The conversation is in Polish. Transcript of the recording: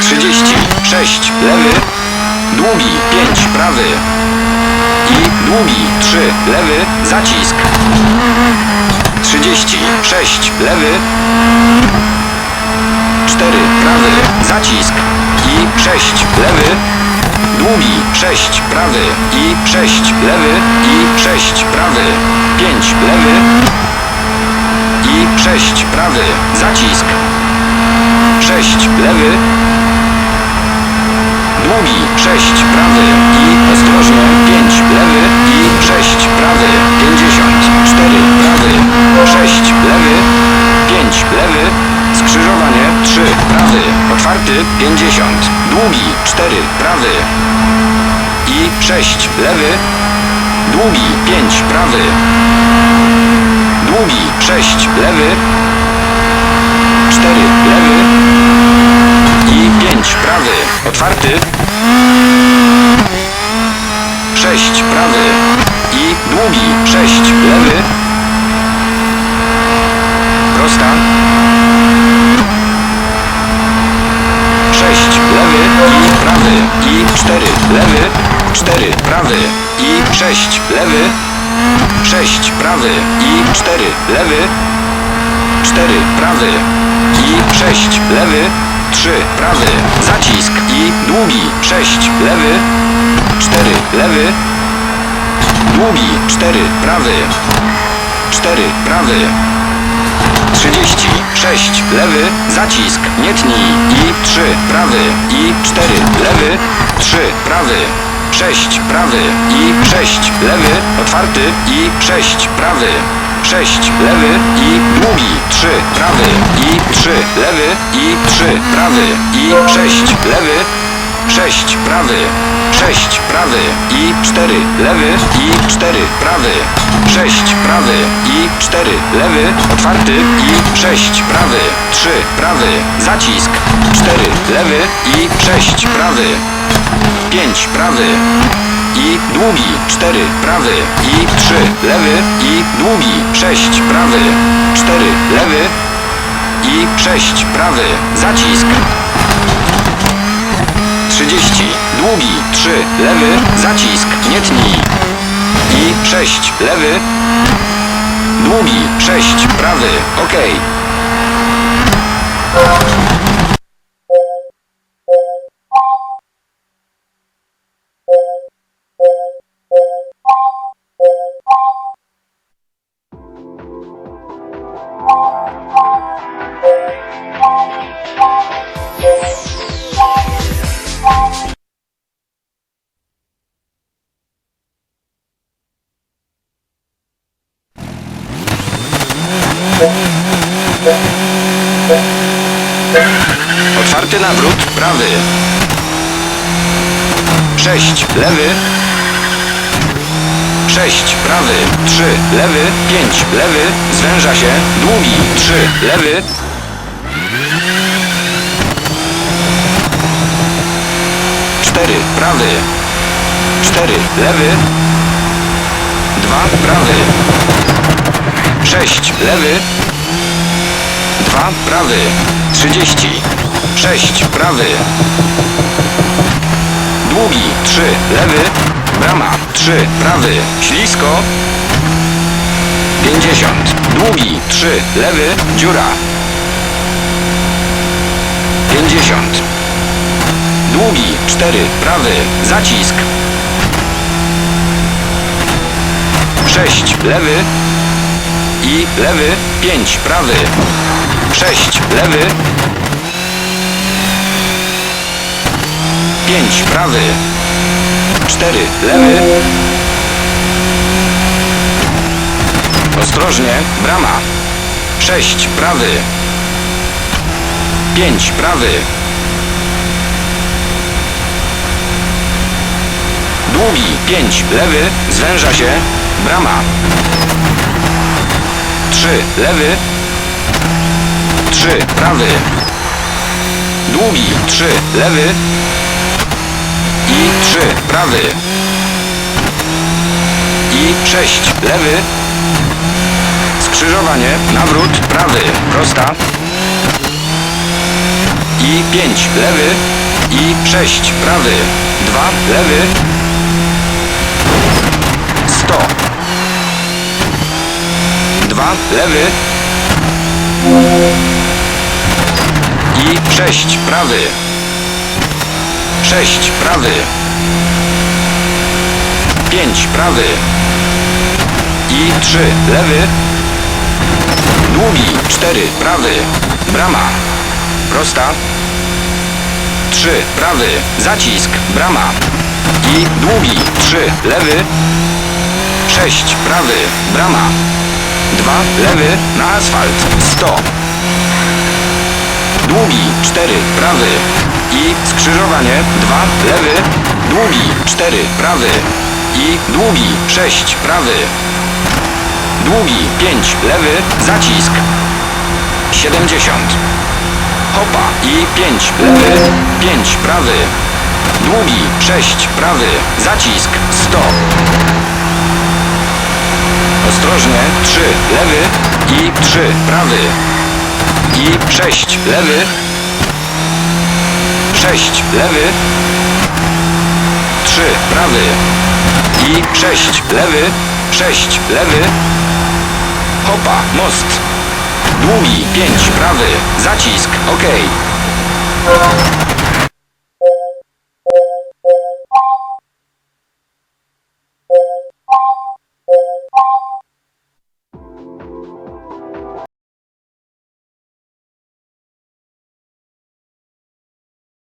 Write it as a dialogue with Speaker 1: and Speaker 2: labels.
Speaker 1: Trzydzieści sześć lewy, długi pięć prawy i długi trzy lewy, zacisk. Trzydzieści sześć lewy, cztery prawy, zacisk i sześć lewy, długi sześć prawy i sześć lewy i sześć prawy, pięć lewy i sześć prawy, zacisk, sześć lewy, długi. Sześć prawy. I ostrożnie. Pięć lewy. I sześć prawy, pięćdziesiąt cztery prawy, sześć lewy, pięć lewy, skrzyżowanie. Trzy prawy, otwarty. Pięćdziesiąt, długi. Cztery prawy. I sześć lewy, długi. Pięć prawy, długi, 6, lewy, 4, lewy i 5, prawy, otwarty, 6, prawy i długi, 6, lewy, cztery prawy i sześć. Lewy, trzy prawy, zacisk i długi sześć. Lewy, cztery lewy, długi cztery prawy, cztery prawy, trzydzieści sześć. Lewy, zacisk, nie tnij. I trzy prawy. I cztery lewy, trzy prawy, sześć prawy i sześć lewy, otwarty i sześć prawy, sześć lewy i długi, trzy prawy i trzy lewy i trzy prawy. I sześć lewy, sześć prawy, sześć prawy i cztery lewy i cztery prawy, sześć prawy i cztery lewy, otwarty i sześć prawy, trzy prawy, zacisk, cztery lewy i sześć prawy, pięć prawy i długi. Cztery prawy i trzy. Lewy i długi. Sześć prawy, cztery lewy i sześć prawy, zacisk. 30. Długi. 3 lewy, zacisk, nie tnij. I 6 lewy, długi. 6 prawy, ok. Otwarty nawrót, prawy. 6 lewy. 6 prawy, 3 lewy, 5 lewy, zwęża się, długi. 3 lewy. Cztery prawy, cztery lewy, dwa prawy, sześć lewy, dwa prawy, trzydzieści, sześć prawy, długi, trzy. Lewy, brama, trzy prawy, ślisko, pięćdziesiąt, długi, trzy. Lewy, dziura, pięćdziesiąt, długi, cztery prawy, zacisk, sześć. Lewy. I lewy, pięć prawy, sześć. Lewy, pięć. Prawy, cztery. Lewy, ostrożnie, brama, sześć. Prawy, pięć. Prawy, długi, pięć. Lewy, zwęża się, brama, trzy. Lewy, trzy prawy, długi, trzy lewy i trzy prawy i sześć lewy, skrzyżowanie, nawrót, prawy, prosta. I 5, lewy. I 6, prawy. 2, lewy. 100. 2, lewy. 6, prawy. 6, prawy. 5, prawy. I 3, lewy. Długi, 4, prawy. Brama. Prosta. 3, prawy. Zacisk, brama. I długi, 3, lewy. 6, prawy. Brama. 2, lewy. Na asfalt. 100. Długi, 4, prawy. I skrzyżowanie, 2, lewy. Długi, 4, prawy. I długi, 6, prawy. Długi, 5, lewy. Zacisk. 70. Hopa i 5, lewy. 5, prawy. Długi, 6, prawy. Zacisk. 100. Ostrożnie, 3, lewy. I 3, prawy. I 6, lewy. 6, lewy. 3, prawy. I 6, lewy. 6, lewy. Hopa, most. Długi, 5, prawy. Zacisk, ok.